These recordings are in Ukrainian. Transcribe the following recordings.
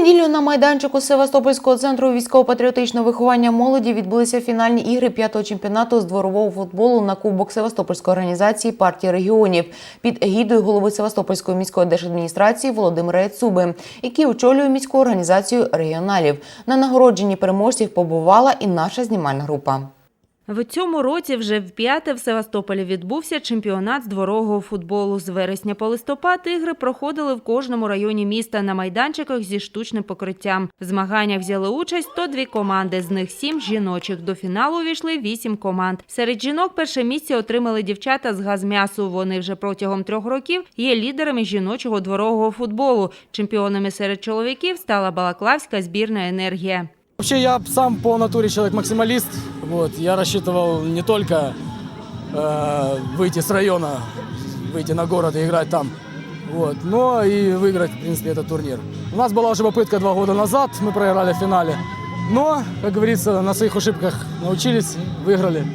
неділю на майданчику Севастопольського центру військово-патріотичного виховання молоді відбулися фінальні ігри п'ятого чемпіонату з дворового футболу на Кубок Севастопольської організації партії регіонів під егідою голови Севастопольської міської держадміністрації Володимира Яцуби, який очолює міську організацію регіоналів. На нагородженні переможців побувала і наша знімальна група. В цьому році вже вп'яте в Севастополі відбувся чемпіонат з дворового футболу. З вересня по листопад ігри проходили в кожному районі міста на майданчиках зі штучним покриттям. В змаганнях взяли участь 102 команди, з них 7 жіночих. До фіналу увійшли 8 команд. Серед жінок перше місце отримали дівчата з газм'ясу. Вони вже протягом трьох років є лідерами жіночого дворового футболу. Чемпіонами серед чоловіків стала балаклавська збірна енергія. Вообще я сам по натуре человек-максималист. Вот, я рассчитывал не только э, выйти с района, выйти на город и играть там, вот, но и выиграть, в принципе, этот турнир. У нас была уже попытка два года назад, мы проиграли в финале. Но, как говорится, на своих ошибках научились, выиграли.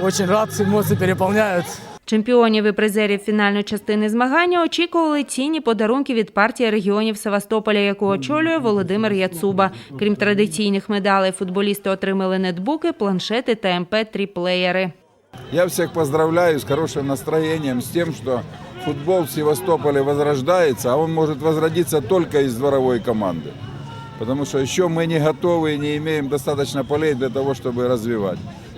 Очень рад, эмоции переполняют. Чемпіонів і призерів фінальної частини змагання очікували цінні подарунки від партії регіонів Севастополя, яку очолює Володимир Яцуба. Крім традиційних медалей, футболісти отримали нетбуки, планшети та МП-3 плеєри. Я всех поздравляю с хорошим настроением, с тем, что футбол в Севастополе возрождается, а он может возродиться только из дворовой команды. Потому что еще мы не готовы и не имеем достаточно полей для того, чтобы развивать.